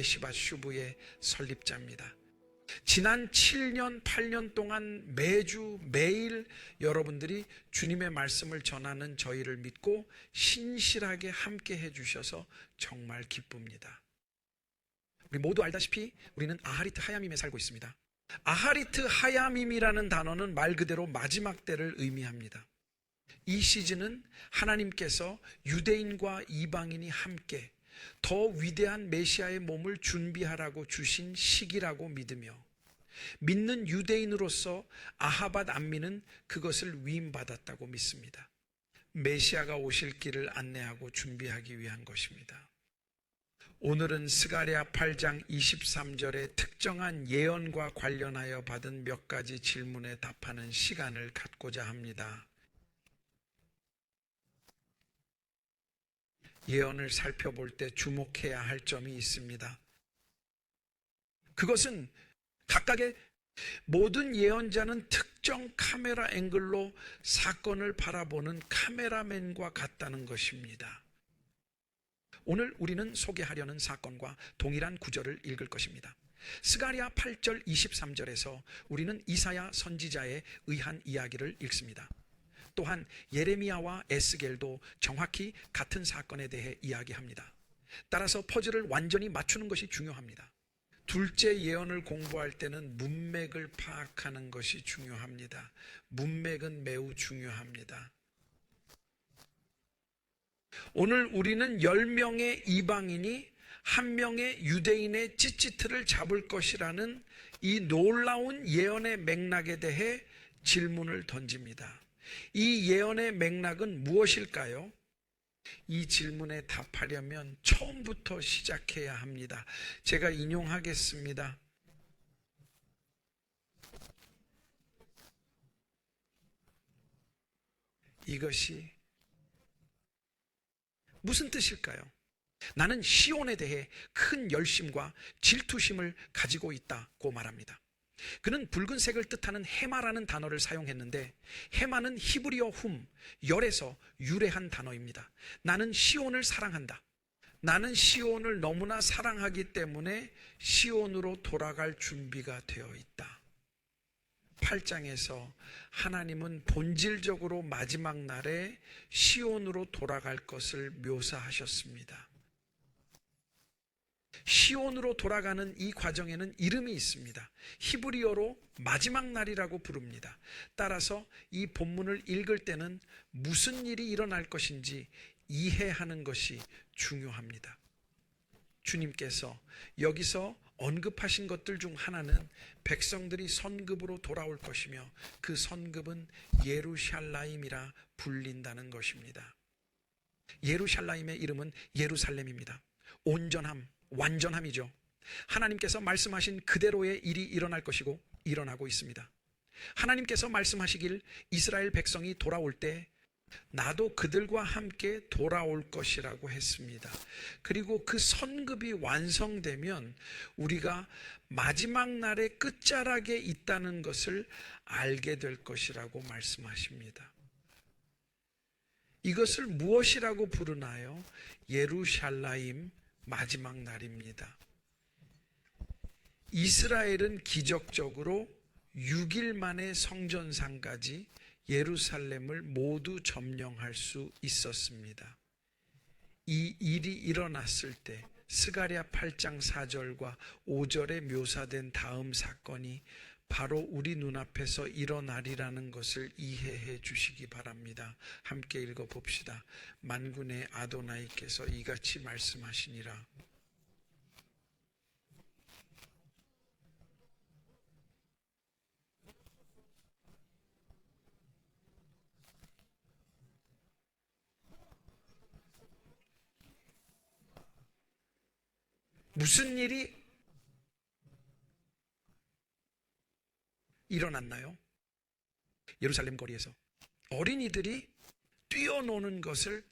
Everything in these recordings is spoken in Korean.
예시바 슈브의 설립자입니다. 지난 7년, 8년 동안 매주 매일 여러분들이 주님의 말씀을 전하는 저희를 믿고 신실하게 함께 해주셔서 정말 기쁩니다. 우리 모두 알다시피 우리는 아하리트 하야밈에 살고 있습니다. 아하리트 하야밈이라는 단어는 말 그대로 마지막 때를 의미합니다. 이 시즌은 하나님께서 유대인과 이방인이 함께 더 위대한 메시아의 몸을 준비하라고 주신 시기라고 믿으며 믿는 유대인으로서 아하밭 안미는 그것을 위임받았다고 믿습니다. 메시아가 오실 길을 안내하고 준비하기 위한 것입니다. 오늘은 스가랴 8장 23절의 특정한 예언과 관련하여 받은 몇 가지 질문에 답하는 시간을 갖고자 합니다. 예언을 살펴볼 때 주목해야 할 점이 있습니다. 그것은 각각의 모든 예언자는 특정 카메라 앵글로 사건을 바라보는 카메라맨과 같다는 것입니다. 오늘 우리는 소개하려는 사건과 동일한 구절을 읽을 것입니다. 스가리아 8절 23절에서 우리는 이사야 선지자의 의한 이야기를 읽습니다. 또한 예레미야와 에스겔도 정확히 같은 사건에 대해 이야기합니다. 따라서 퍼즐을 완전히 맞추는 것이 중요합니다. 둘째 예언을 공부할 때는 문맥을 파악하는 것이 중요합니다. 문맥은 매우 중요합니다. 오늘 우리는 10명의 이방인이 한 명의 유대인의 찌찌트를 잡을 것이라는 이 놀라운 예언의 맥락에 대해 질문을 던집니다. 이 예언의 맥락은 무엇일까요? 이 질문에 답하려면 처음부터 시작해야 합니다. 제가 인용하겠습니다. 이것이 무슨 뜻일까요? 나는 시온에 대해 큰 열심과 질투심을 가지고 있다고 말합니다. 그는 붉은색을 뜻하는 해마라는 단어를 사용했는데 해마는 히브리어 훔, 열에서 유래한 단어입니다. 나는 시온을 사랑한다. 나는 시온을 너무나 사랑하기 때문에 시온으로 돌아갈 준비가 되어 있다. 8장에서 하나님은 본질적으로 마지막 날에 시온으로 돌아갈 것을 묘사하셨습니다. 시온으로 돌아가는 이 과정에는 이름이 있습니다. 히브리어로 마지막 날이라고 부릅니다. 따라서 이 본문을 읽을 때는 무슨 일이 일어날 것인지 이해하는 것이 중요합니다. 주님께서 여기서 언급하신 것들 중 하나는 백성들이 선급으로 돌아올 것이며 그 선급은 예루샬라임이라 불린다는 것입니다. 예루샬라임의 이름은 예루살렘입니다. 온전함, 완전함이죠. 하나님께서 말씀하신 그대로의 일이 일어날 것이고 일어나고 있습니다. 하나님께서 말씀하시길 이스라엘 백성이 돌아올 때 나도 그들과 함께 돌아올 것이라고 했습니다. 그리고 그 선급이 완성되면 우리가 마지막 날의 끝자락에 있다는 것을 알게 될 것이라고 말씀하십니다. 이것을 무엇이라고 부르나요? 예루샬라임 마지막 날입니다. 이스라엘은 기적적으로 6일 만에 성전상까지 예루살렘을 모두 점령할 수 있었습니다. 이 일이 일어났을 때 스가랴 8장 4절과 5절에 묘사된 다음 사건이 바로 우리 눈앞에서 일어나리라는 것을 이해해 주시기 바랍니다. 함께 읽어 봅시다. 만군의 아도나이께서 이같이 말씀하시니라. 무슨 일이 일어났나요? 예루살렘 거리에서 어린이들이 뛰어노는 것을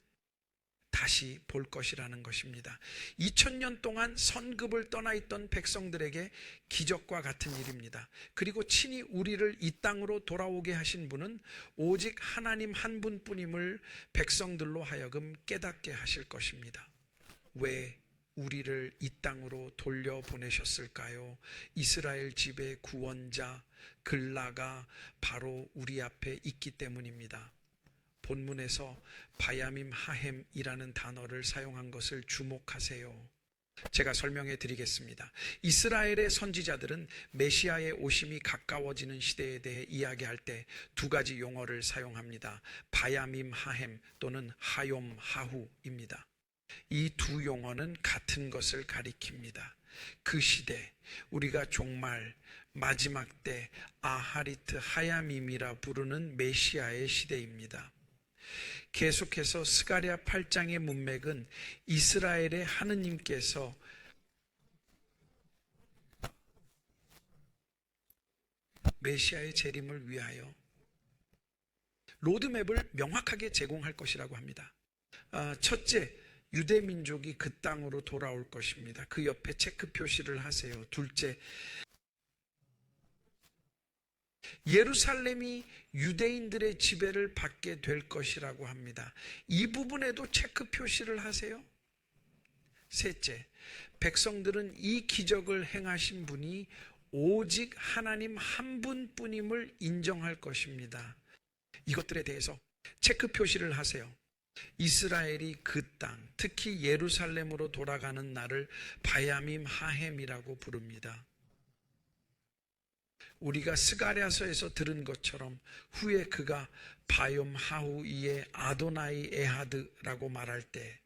다시 볼 것이라는 것입니다. 2000년 동안 선급을 떠나 있던 백성들에게 기적과 같은 일입니다. 그리고 친히 우리를 이 땅으로 돌아오게 하신 분은 오직 하나님 한 분뿐임을 백성들로 하여금 깨닫게 하실 것입니다. 왜 우리를 이 땅으로 돌려보내셨을까요? 이스라엘 집의 구원자 글라가 바로 우리 앞에 있기 때문입니다. 본문에서 바야밈 하햄이라는 단어를 사용한 것을 주목하세요. 제가 설명해 드리겠습니다. 이스라엘의 선지자들은 메시아의 오심이 가까워지는 시대에 대해 이야기할 때 두 가지 용어를 사용합니다. 바야밈 하햄 또는 하욤 하후입니다. 이 두 용어는 같은 것을 가리킵니다. 그 시대, 우리가 종말, 마지막 때 아하리트 하야밈이라 부르는 메시아의 시대입니다. 계속해서 스가랴 8장의 문맥은 이스라엘의 하느님께서 메시아의 재림을 위하여 로드맵을 명확하게 제공할 것이라고 합니다. 아, 첫째, 유대 민족이 그 땅으로 돌아올 것입니다. 그 옆에 체크 표시를 하세요. 둘째, 예루살렘이 유대인들의 지배를 받게 될 것이라고 합니다. 이 부분에도 체크 표시를 하세요. 셋째, 백성들은 이 기적을 행하신 분이 오직 하나님 한 분뿐임을 인정할 것입니다. 이것들에 대해서 체크 표시를 하세요. 이스라엘이 그 땅, 특히 예루살렘으로 돌아가는 날을 바야밈 하햄이라고 부릅니다. 우리가 스가랴서에서 들은 것처럼 후에 그가 바욤 하후이의 아도나이 에하드라고 말할 때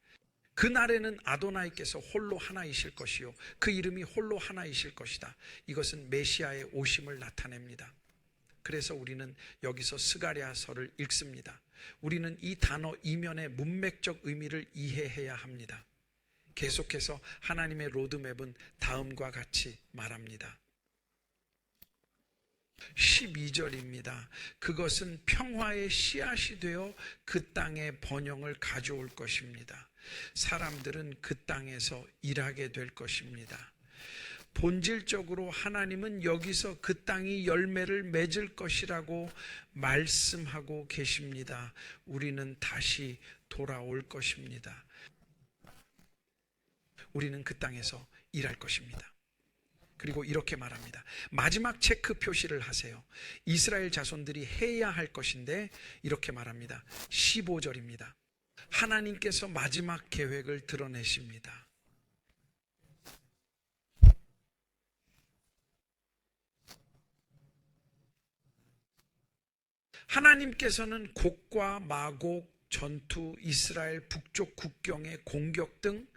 그날에는 아도나이께서 홀로 하나이실 것이요 그 이름이 홀로 하나이실 것이다. 이것은 메시아의 오심을 나타냅니다. 그래서 우리는 여기서 스가랴서를 읽습니다. 우리는 이 단어 이면의 문맥적 의미를 이해해야 합니다. 계속해서 하나님의 로드맵은 다음과 같이 말합니다. 12절입니다. 그것은 평화의 씨앗이 되어 그 땅에 번영을 가져올 것입니다. 사람들은 그 땅에서 일하게 될 것입니다. 본질적으로 하나님은 여기서 그 땅이 열매를 맺을 것이라고 말씀하고 계십니다. 우리는 다시 돌아올 것입니다. 우리는 그 땅에서 일할 것입니다. 그리고 이렇게 말합니다. 마지막 체크 표시를 하세요. 이스라엘 자손들이 해야 할 것인데 이렇게 말합니다. 15절입니다. 하나님께서 마지막 계획을 드러내십니다. 하나님께서는 곡과 마곡, 전투, 이스라엘 북쪽 국경의 공격 등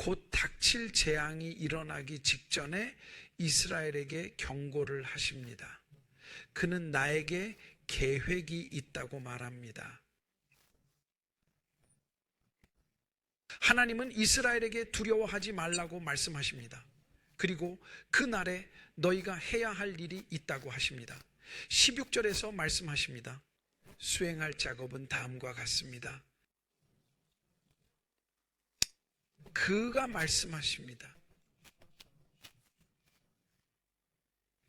곧 닥칠 재앙이 일어나기 직전에 이스라엘에게 경고를 하십니다. 그는 나에게 계획이 있다고 말합니다. 하나님은 이스라엘에게 두려워하지 말라고 말씀하십니다. 그리고 그 날에 너희가 해야 할 일이 있다고 하십니다. 16절에서 말씀하십니다. 수행할 작업은 다음과 같습니다. 그가 말씀하십니다.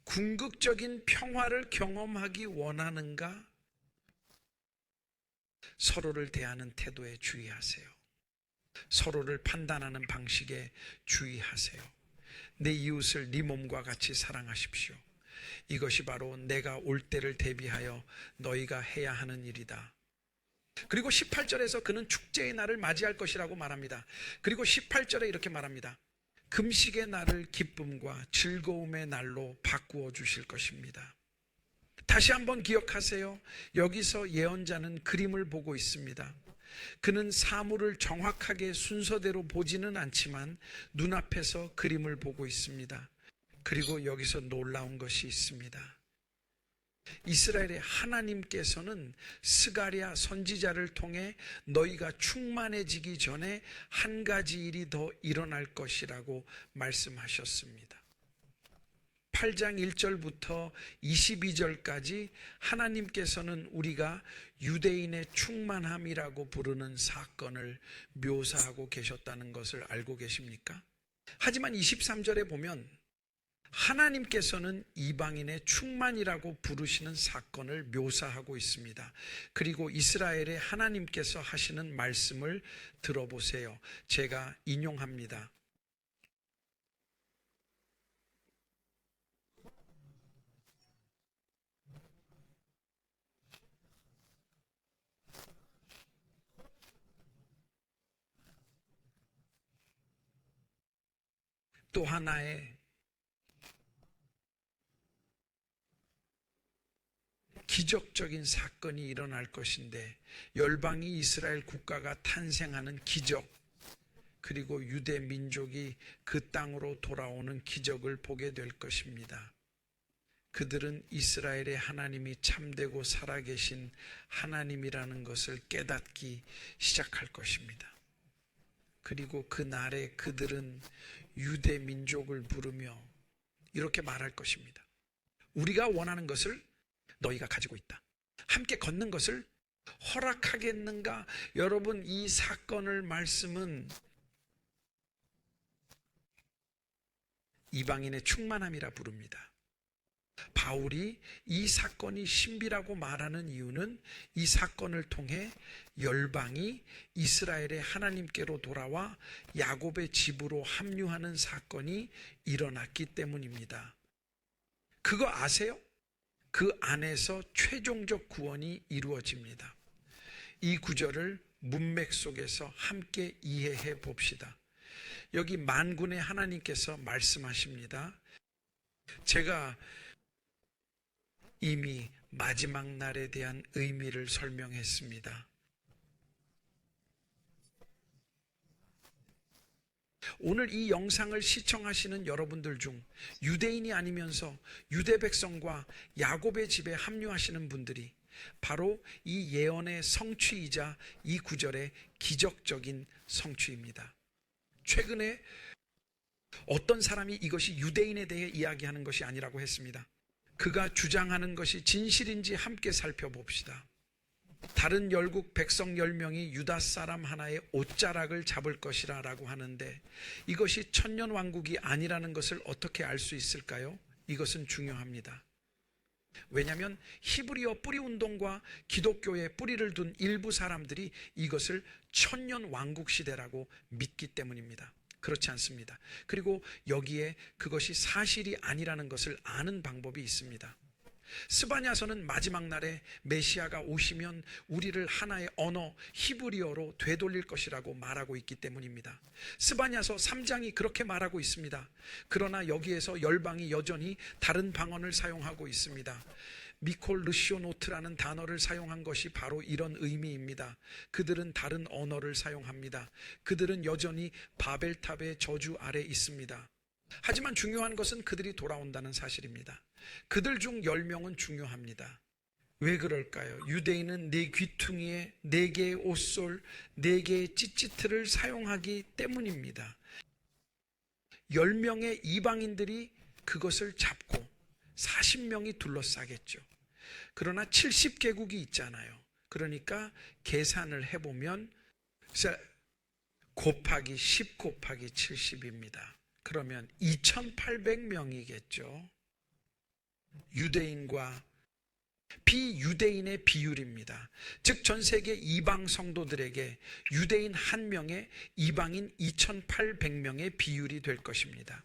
궁극적인 평화를 경험하기 원하는가? 서로를 대하는 태도에 주의하세요. 서로를 판단하는 방식에 주의하세요. 내 이웃을 네 몸과 같이 사랑하십시오. 이것이 바로 내가 올 때를 대비하여 너희가 해야 하는 일이다. 그리고 18절에서 그는 축제의 날을 맞이할 것이라고 말합니다. 그리고 18절에 이렇게 말합니다. 금식의 날을 기쁨과 즐거움의 날로 바꾸어 주실 것입니다. 다시 한번 기억하세요. 여기서 예언자는 그림을 보고 있습니다. 그는 사물을 정확하게 순서대로 보지는 않지만 눈앞에서 그림을 보고 있습니다. 그리고 여기서 놀라운 것이 있습니다. 이스라엘의 하나님께서는 스가랴 선지자를 통해 너희가 충만해지기 전에 한 가지 일이 더 일어날 것이라고 말씀하셨습니다. 8장 1절부터 22절까지 하나님께서는 우리가 유대인의 충만함이라고 부르는 사건을 묘사하고 계셨다는 것을 알고 계십니까? 하지만 23절에 보면 하나님께서는 이방인의 충만이라고 부르시는 사건을 묘사하고 있습니다. 그리고 이스라엘의 하나님께서 하시는 말씀을 들어보세요. 제가 인용합니다. 또 하나의 기적적인 사건이 일어날 것인데 열방이 이스라엘 국가가 탄생하는 기적 그리고 유대 민족이 그 땅으로 돌아오는 기적을 보게 될 것입니다. 그들은 이스라엘의 하나님이 참되고 살아계신 하나님이라는 것을 깨닫기 시작할 것입니다. 그리고 그 날에 그들은 유대 민족을 부르며 이렇게 말할 것입니다. 우리가 원하는 것을 너희가 가지고 있다. 함께 걷는 것을 허락하겠는가? 여러분, 이 사건을 말씀은 이방인의 충만함이라 부릅니다. 바울이 이 사건이 신비라고 말하는 이유는 이 사건을 통해 열방이 이스라엘의 하나님께로 돌아와 야곱의 집으로 합류하는 사건이 일어났기 때문입니다. 그거 아세요? 그 안에서 최종적 구원이 이루어집니다. 이 구절을 문맥 속에서 함께 이해해 봅시다. 여기 만군의 하나님께서 말씀하십니다. 제가 이미 마지막 날에 대한 의미를 설명했습니다. 오늘 이 영상을 시청하시는 여러분들 중 유대인이 아니면서 유대 백성과 야곱의 집에 합류하시는 분들이 바로 이 예언의 성취이자 이 구절의 기적적인 성취입니다. 최근에 어떤 사람이 이것이 유대인에 대해 이야기하는 것이 아니라고 했습니다. 그가 주장하는 것이 진실인지 함께 살펴봅시다. 다른 열국 백성 열명이 유다 사람 하나의 옷자락을 잡을 것이라 라고 하는데 이것이 천년 왕국이 아니라는 것을 어떻게 알 수 있을까요? 이것은 중요합니다. 왜냐하면 히브리어 뿌리 운동과 기독교의 뿌리를 둔 일부 사람들이 이것을 천년 왕국 시대라고 믿기 때문입니다. 그렇지 않습니다. 그리고 여기에 그것이 사실이 아니라는 것을 아는 방법이 있습니다. 스바냐서는 마지막 날에 메시아가 오시면 우리를 하나의 언어 히브리어로 되돌릴 것이라고 말하고 있기 때문입니다. 스바냐서 3장이 그렇게 말하고 있습니다. 그러나 여기에서 열방이 여전히 다른 방언을 사용하고 있습니다. 미콜 르시오노트라는 단어를 사용한 것이 바로 이런 의미입니다. 그들은 다른 언어를 사용합니다. 그들은 여전히 바벨탑의 저주 아래 있습니다. 하지만 중요한 것은 그들이 돌아온다는 사실입니다. 그들 중 10명은 중요합니다. 왜 그럴까요? 유대인은 네 귀퉁이에 네 개의 옷솔, 네 개의 찌찌트를 사용하기 때문입니다. 10명의 이방인들이 그것을 잡고 40명이 둘러싸겠죠. 그러나 70개국이 있잖아요. 그러니까 계산을 해보면 곱하기 10 곱하기 70입니다. 그러면 2800명이겠죠. 유대인과 비유대인의 비율입니다. 즉, 전 세계 이방 성도들에게 유대인 한 명에 이방인 2800명의 비율이 될 것입니다.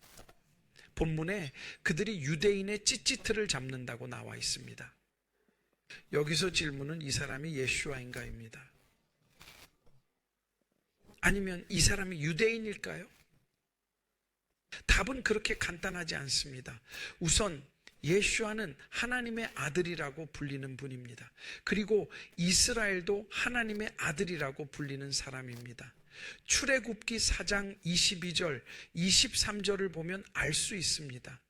본문에 그들이 유대인의 찌찌트를 잡는다고 나와 있습니다. 여기서 질문은 이 사람이 예슈아인가입니다. 아니면 이 사람이 유대인일까요? 답은 그렇게 간단하지 않습니다. 우선 예슈아는 하나님의 아들이라고 불리는 분입니다. 그리고 이스라엘도 하나님의 아들이라고 불리는 사람입니다. 출애굽기 4장 22절, 23절을 보면 알 수 있습니다.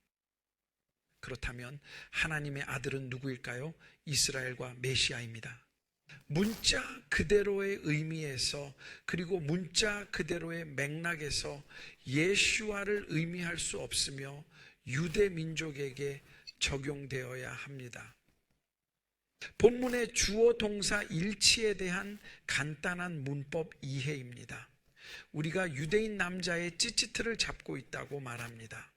그렇다면 하나님의 아들은 누구일까요? 이스라엘과 메시아입니다. 문자 그대로의 의미에서 그리고 문자 그대로의 맥락에서 예수와를 의미할 수 없으며 유대 민족에게 적용되어야 합니다. 본문의 주어 동사 일치에 대한 간단한 문법 이해입니다. 우리가 유대인 남자의 찌찌트를 잡고 있다고 말합니다.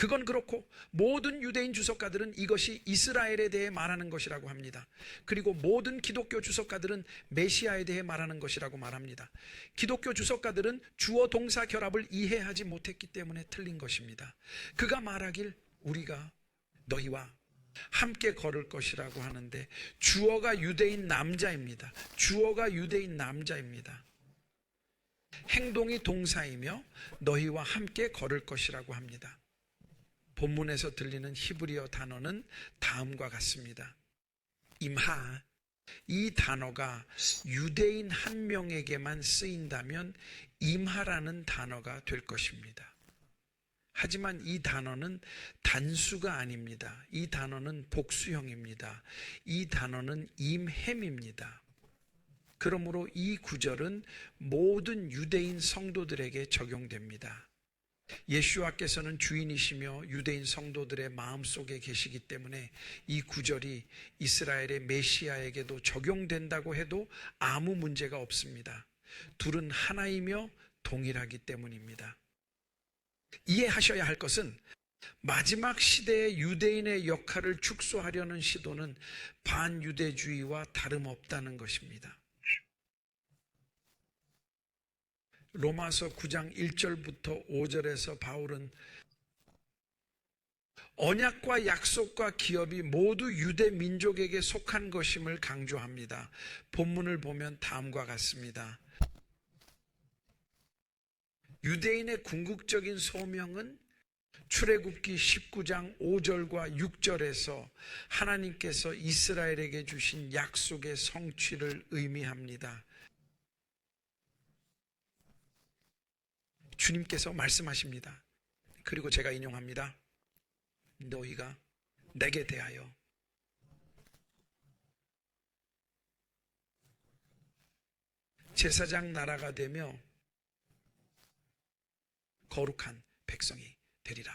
그건 그렇고 모든 유대인 주석가들은 이것이 이스라엘에 대해 말하는 것이라고 합니다. 그리고 모든 기독교 주석가들은 메시아에 대해 말하는 것이라고 말합니다. 기독교 주석가들은 주어 동사 결합을 이해하지 못했기 때문에 틀린 것입니다. 그가 말하길 우리가 너희와 함께 걸을 것이라고 하는데 주어가 유대인 남자입니다. 주어가 유대인 남자입니다. 행동이 동사이며 너희와 함께 걸을 것이라고 합니다. 본문에서 들리는 히브리어 단어는 다음과 같습니다. 임하. 이 단어가 유대인 한 명에게만 쓰인다면 임하라는 단어가 될 것입니다. 하지만 이 단어는 단수가 아닙니다. 이 단어는 복수형입니다. 이 단어는 임햄입니다. 그러므로 이 구절은 모든 유대인 성도들에게 적용됩니다. 예수와께서는 주인이시며 유대인 성도들의 마음속에 계시기 때문에 이 구절이 이스라엘의 메시아에게도 적용된다고 해도 아무 문제가 없습니다. 둘은 하나이며 동일하기 때문입니다. 이해하셔야 할 것은 마지막 시대의 유대인의 역할을 축소하려는 시도는 반유대주의와 다름없다는 것입니다. 로마서 9장 1절부터 5절에서 바울은 언약과 약속과 기업이 모두 유대 민족에게 속한 것임을 강조합니다. 본문을 보면 다음과 같습니다. 유대인의 궁극적인 소명은 출애굽기 19장 5절과 6절에서 하나님께서 이스라엘에게 주신 약속의 성취를 의미합니다. 주님께서 말씀하십니다. 그리고 제가 인용합니다. 너희가 내게 대하여 제사장 나라가 되며 거룩한 백성이 되리라.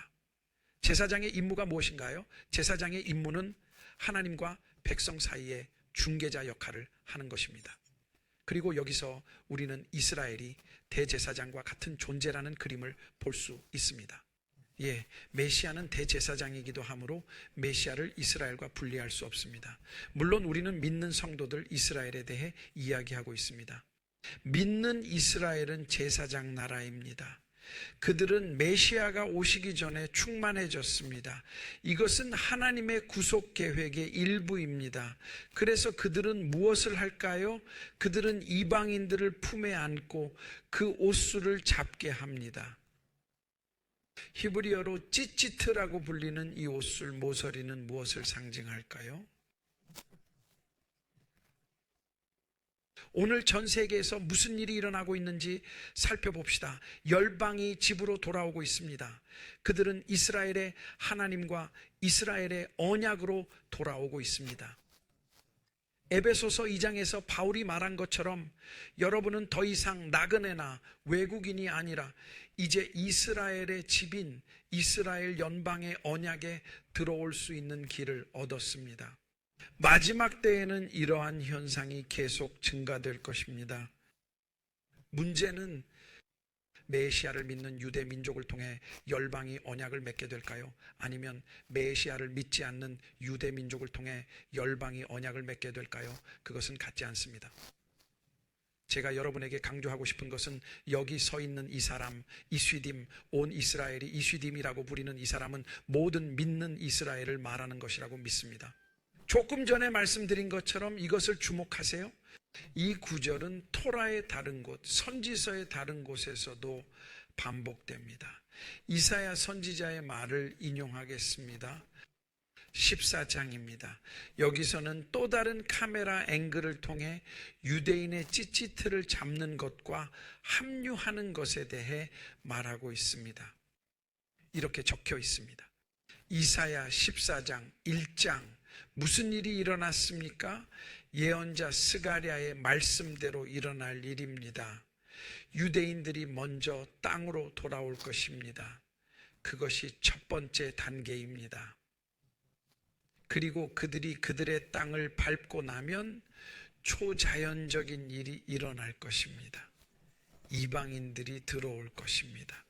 제사장의 임무가 무엇인가요? 제사장의 임무는 하나님과 백성 사이의 중개자 역할을 하는 것입니다. 그리고 여기서 우리는 이스라엘이 대제사장과 같은 존재라는 그림을 볼 수 있습니다. 예, 메시아는 대제사장이기도 하므로 메시아를 이스라엘과 분리할 수 없습니다. 물론 우리는 믿는 성도들 이스라엘에 대해 이야기하고 있습니다. 믿는 이스라엘은 제사장 나라입니다. 그들은 메시아가 오시기 전에 충만해졌습니다. 이것은 하나님의 구속 계획의 일부입니다. 그래서 그들은 무엇을 할까요? 그들은 이방인들을 품에 안고 그 옷수를 잡게 합니다. 히브리어로 찌찌트라고 불리는 이 옷술 모서리는 무엇을 상징할까요? 오늘 전 세계에서 무슨 일이 일어나고 있는지 살펴봅시다. 열방이 집으로 돌아오고 있습니다. 그들은 이스라엘의 하나님과 이스라엘의 언약으로 돌아오고 있습니다. 에베소서 2장에서 바울이 말한 것처럼 여러분은 더 이상 나그네나 외국인이 아니라 이제 이스라엘의 집인 이스라엘 연방의 언약에 들어올 수 있는 길을 얻었습니다. 마지막 때에는 이러한 현상이 계속 증가될 것입니다. 문제는 메시아를 믿는 유대 민족을 통해 열방이 언약을 맺게 될까요? 아니면 메시아를 믿지 않는 유대 민족을 통해 열방이 언약을 맺게 될까요? 그것은 같지 않습니다. 제가 여러분에게 강조하고 싶은 것은 여기 서 있는 이 사람, 이슈딤, 온 이스라엘이 이슈딤이라고 부리는 이 사람은 모든 믿는 이스라엘을 말하는 것이라고 믿습니다. 조금 전에 말씀드린 것처럼 이것을 주목하세요. 이 구절은 토라의 다른 곳, 선지서의 다른 곳에서도 반복됩니다. 이사야 선지자의 말을 인용하겠습니다. 14장입니다. 여기서는 또 다른 카메라 앵글을 통해 유대인의 찌찌트를 잡는 것과 합류하는 것에 대해 말하고 있습니다. 이렇게 적혀 있습니다. 이사야 14장 1장 무슨 일이 일어났습니까? 예언자 스가랴의 말씀대로 일어날 일입니다. 유대인들이 먼저 땅으로 돌아올 것입니다. 그것이 첫 번째 단계입니다. 그리고 그들이 그들의 땅을 밟고 나면 초자연적인 일이 일어날 것입니다. 이방인들이 들어올 것입니다.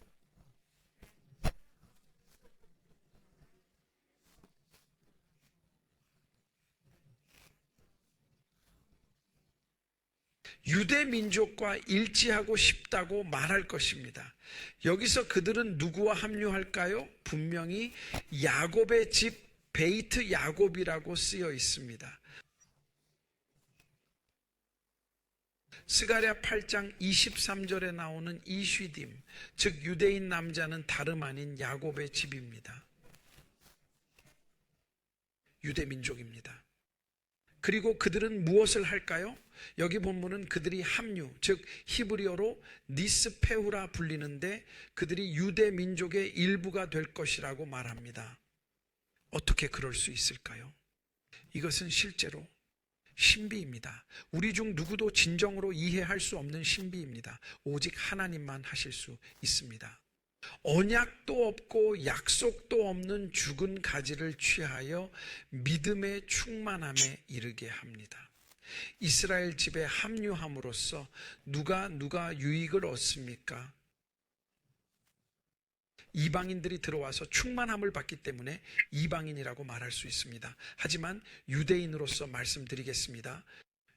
유대 민족과 일치하고 싶다고 말할 것입니다. 여기서 그들은 누구와 합류할까요? 분명히 야곱의 집 베이트 야곱이라고 쓰여 있습니다. 스가랴 8장 23절에 나오는 이쉬딤, 즉 유대인 남자는 다름 아닌 야곱의 집입니다. 유대 민족입니다. 그리고 그들은 무엇을 할까요? 여기 본문은 그들이 합류, 즉 히브리어로 니스페후라 불리는데 그들이 유대 민족의 일부가 될 것이라고 말합니다. 어떻게 그럴 수 있을까요? 이것은 실제로 신비입니다. 우리 중 누구도 진정으로 이해할 수 없는 신비입니다. 오직 하나님만 하실 수 있습니다. 언약도 없고 약속도 없는 죽은 가지를 취하여 믿음의 충만함에 이르게 합니다. 이스라엘 집에 합류함으로써 누가 누가 유익을 얻습니까? 이방인들이 들어와서 충만함을 받기 때문에 이방인이라고 말할 수 있습니다. 하지만 유대인으로서 말씀드리겠습니다.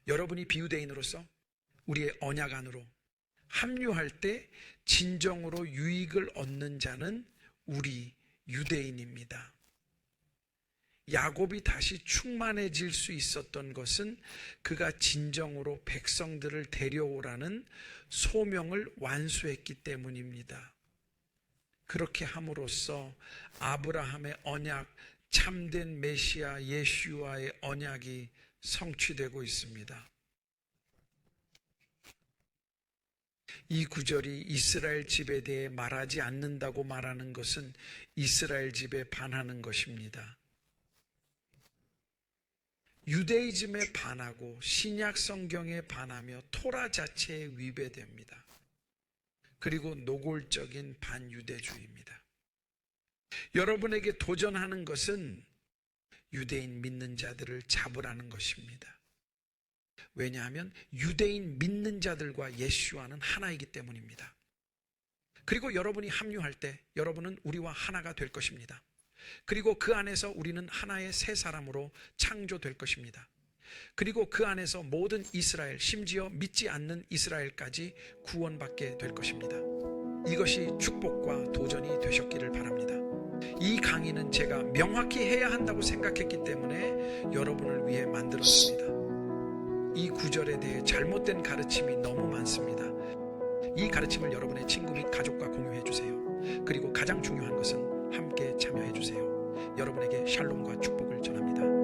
여러분이 비유대인으로서 우리의 언약 안으로 합류할 때 진정으로 유익을 얻는 자는 우리 유대인입니다. 야곱이 다시 충만해질 수 있었던 것은 그가 진정으로 백성들을 데려오라는 소명을 완수했기 때문입니다. 그렇게 함으로써 아브라함의 언약, 참된 메시아 예슈와의 언약이 성취되고 있습니다. 이 구절이 이스라엘 집에 대해 말하지 않는다고 말하는 것은 이스라엘 집에 반하는 것입니다. 유대이즘에 반하고 신약 성경에 반하며 토라 자체에 위배됩니다. 그리고 노골적인 반유대주의입니다. 여러분에게 도전하는 것은 유대인 믿는 자들을 잡으라는 것입니다. 왜냐하면 유대인 믿는 자들과 예수와는 하나이기 때문입니다. 그리고 여러분이 합류할 때 여러분은 우리와 하나가 될 것입니다. 그리고 그 안에서 우리는 하나의 새 사람으로 창조될 것입니다. 그리고 그 안에서 모든 이스라엘, 심지어 믿지 않는 이스라엘까지 구원받게 될 것입니다. 이것이 축복과 도전이 되셨기를 바랍니다. 이 강의는 제가 명확히 해야 한다고 생각했기 때문에 여러분을 위해 만들었습니다. 이 구절에 대해 잘못된 가르침이 너무 많습니다. 이 가르침을 여러분의 친구 및 가족과 공유해 주세요. 그리고 가장 중요한 것은 함께 참여해 주세요. 여러분에게 샬롬과 축복을 전합니다.